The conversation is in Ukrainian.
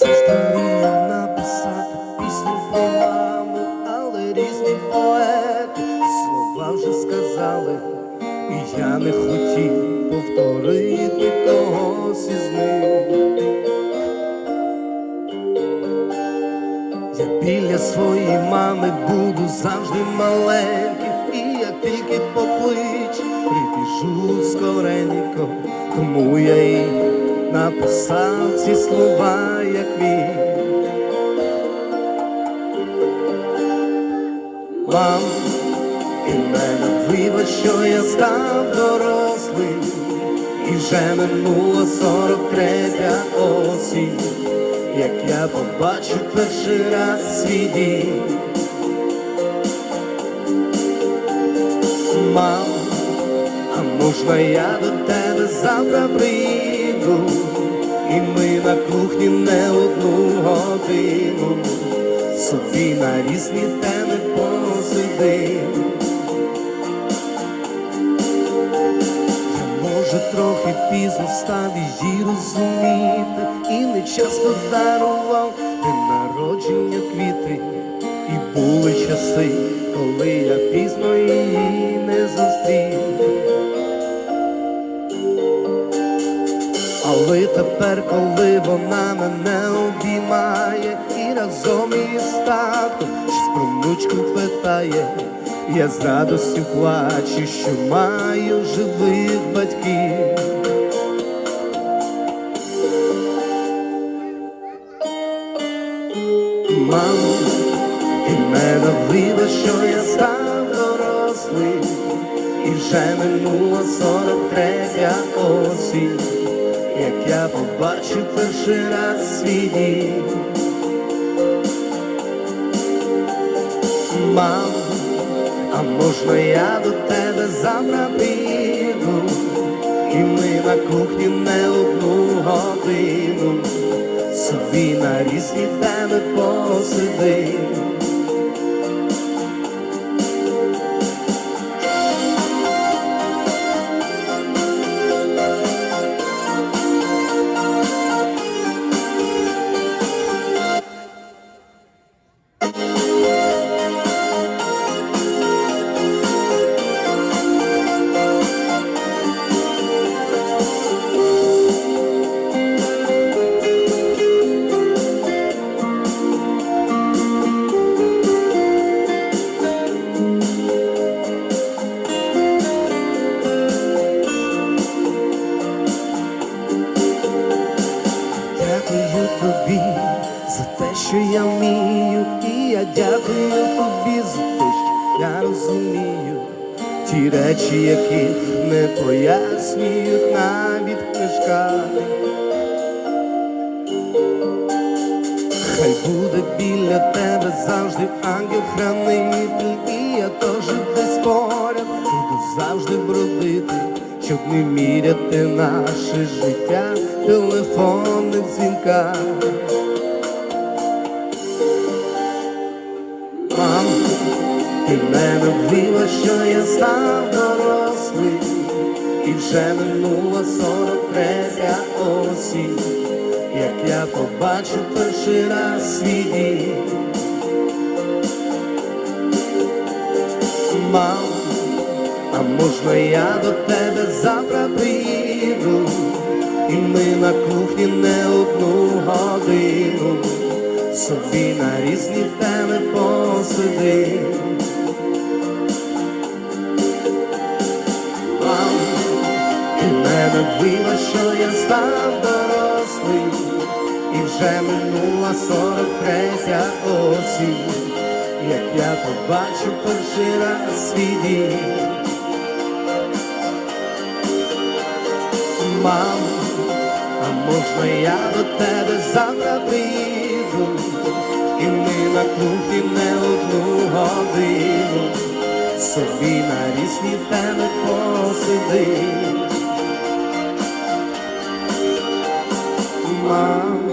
Завжди мріяв написати пісню про але різні поети слова вже сказали, і я не хотів повторити когось із них. Я біля своєї мами буду завжди маленьким, і як тільки поклич, прибіжу скоренько, тому я і написав ці слова, як мій. Мам, і мене вибач, що я став дорослим, і вже минула сорок третя осінь, як я побачу перший раз свій дім. Мам, а можна я до тебе завтра приїду, і ми на кухні не одну годину собі на різні теми посидим. Я може трохи пізно став її розуміти, і не часто дарував день народження квіти, і були часи, вона мене обіймає і разом із татком щось про питає, я з радостю плачу, що маю живих батьків. Мамо, і мене вибач, що я став дорослим, і вже минула сорок третя осінь, як я побачив перший раз свій дім. Мам, а можна я до тебе завтра піду, і ми на кухні не одну годину собі на різні теми посидим. Дякую тобі за те, що я вмію, і я дякую тобі за те, що я розумію. Ті речі, які не пояснюють навіть в книжках. Хай буде біля тебе завжди ангел-хранитель, і я теж десь поряд буду завжди бродити, щоб не міряти наше життя телефонних дзвінках. Мамо, ти мене вбила, що я став дорослий, і вже минула сорок третя осінь, як я побачив перший раз свій дім. Мамо, а можна я до тебе завтра приїду, і ми на кухні не одну годину собі на різні теми посидим. Ти мене вбила, що я став дорослий, і вже минула сорок третя осінь, як я побачив перший раз свій дім. Мамо, а можна я до тебе завтра приїду, і ми на кухні не одну годину собі на різні теми посидим. Мамо,